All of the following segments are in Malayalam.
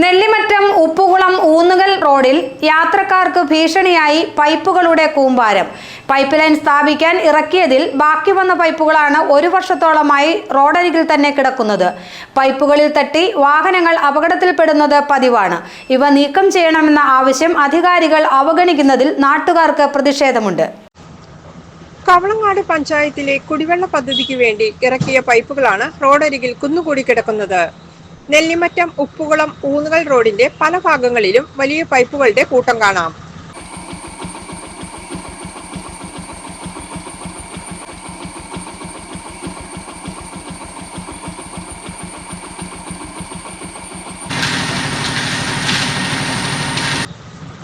നെല്ലിമറ്റം ഉപ്പുകുളം ഊന്നുകൽ റോഡിൽ യാത്രക്കാർക്ക് ഭീഷണിയായി പൈപ്പുകളുടെ കൂമ്പാരം. പൈപ്പ് ലൈൻ സ്ഥാപിക്കാൻ ഇറക്കിയതിൽ ബാക്കി വന്ന പൈപ്പുകളാണ് ഒരു വർഷത്തോളമായി റോഡരികിൽ തന്നെ കിടക്കുന്നത്. പൈപ്പുകളിൽ തട്ടി വാഹനങ്ങൾ അപകടത്തിൽപ്പെടുന്നത് പതിവാണ്. ഇവ നീക്കം ചെയ്യണമെന്ന ആവശ്യം അധികാരികൾ അവഗണിക്കുന്നതിൽ നാട്ടുകാർക്ക് പ്രതിഷേധമുണ്ട്. കവളങ്ങാട് പഞ്ചായത്തിലെ കുടിവെള്ള പദ്ധതിക്ക് വേണ്ടി ഇറക്കിയ പൈപ്പുകളാണ് റോഡരികിൽ കുന്നുകൂടി കിടക്കുന്നത്. നെല്ലിമറ്റം ഉപ്പുകുളം ഊന്നുകൽ റോഡിന്റെ പല ഭാഗങ്ങളിലും വലിയ പൈപ്പുകളുടെ കൂട്ടം കാണാം.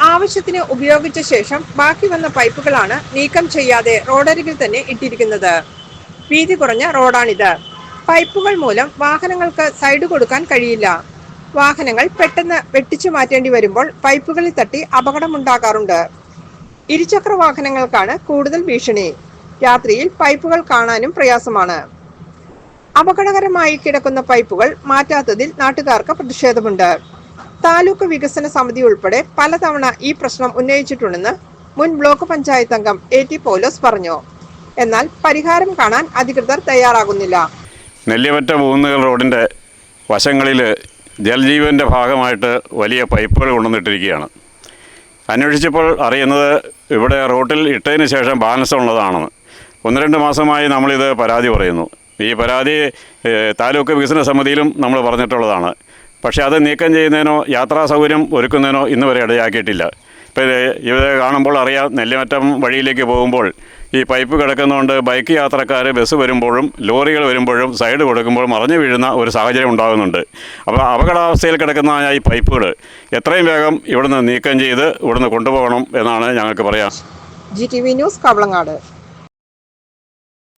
ആവശ്യത്തിന് ഉപയോഗിച്ച ശേഷം ബാക്കി വന്ന പൈപ്പുകളാണ് നീക്കം ചെയ്യാതെ റോഡരികിൽ തന്നെ ഇട്ടിരിക്കുന്നത്. വീതി കുറഞ്ഞ റോഡാണിത്. പൈപ്പുകൾ മൂലം വാഹനങ്ങൾക്ക് സൈഡ് കൊടുക്കാൻ കഴിയില്ല. വാഹനങ്ങൾ പെട്ടെന്ന് വെട്ടിച്ചു മാറ്റേണ്ടി വരുമ്പോൾ പൈപ്പുകളിൽ തട്ടി അപകടമുണ്ടാകാറുണ്ട്. ഇരുചക്ര വാഹനങ്ങൾക്കാണ് കൂടുതൽ ഭീഷണി. രാത്രിയിൽ പൈപ്പുകൾ കാണാനും പ്രയാസമാണ്. അപകടകരമായി കിടക്കുന്ന പൈപ്പുകൾ മാറ്റാത്തതിൽ നാട്ടുകാർക്ക് പ്രതിഷേധമുണ്ട്. താലൂക്ക് വികസന സമിതി ഉൾപ്പെടെ പലതവണ ഈ പ്രശ്നം ഉന്നയിച്ചിട്ടുണ്ടെന്ന് മുൻ ബ്ലോക്ക് പഞ്ചായത്ത് അംഗം എ ടി പോലോസ് പറഞ്ഞു. എന്നാൽ പരിഹാരം കാണാൻ അധികൃതർ തയ്യാറാകുന്നില്ല. നെല്ലിമറ്റം മൂന്നുകൾ റോഡിന്റെ വശങ്ങളിൽ ജലജീവന്റെ ഭാഗമായിട്ട് വലിയ പൈപ്പുകൾ കൊണ്ടുവന്നിട്ടിരിക്കുകയാണ്. അന്വേഷിച്ചപ്പോൾ അറിയുന്നത് ഇവിടെ റോട്ടിൽ ഇട്ടതിന് ശേഷം ബാലൻസ് ഉള്ളതാണെന്ന്. ഒന്ന് രണ്ട് മാസമായി നമ്മളിത് പരാതി പറയുന്നു. ഈ പരാതി താലൂക്ക് വികസന സമിതിയിലും നമ്മൾ പറഞ്ഞിട്ടുള്ളതാണ്. പക്ഷേ അത് നീക്കം ചെയ്യുന്നതിനോ യാത്രാ സൗകര്യം ഒരുക്കുന്നതിനോ ഇന്നുവരെ ഇടയാക്കിയിട്ടില്ല. ഇപ്പോൾ ഇത് ഇത് കാണുമ്പോൾ അറിയാം നെല്ലിമറ്റം വഴിയിലേക്ക് പോകുമ്പോൾ ഈ പൈപ്പ് കിടക്കുന്നതുകൊണ്ട് ബൈക്ക് യാത്രക്കാർ ബസ് വരുമ്പോഴും ലോറികൾ വരുമ്പോഴും സൈഡ് കൊടുക്കുമ്പോൾ മറിഞ്ഞു വീഴുന്ന ഒരു സാഹചര്യം ഉണ്ടാകുന്നുണ്ട്. അപ്പോൾ അപകടാവസ്ഥയിൽ കിടക്കുന്നതായ ഈ പൈപ്പുകൾ എത്രയും വേഗം ഇവിടുന്ന് നീക്കം ചെയ്ത് ഇവിടുന്ന് കൊണ്ടുപോകണം എന്നാണ് ഞങ്ങൾക്ക് പറയാം G T V news Kavalangad.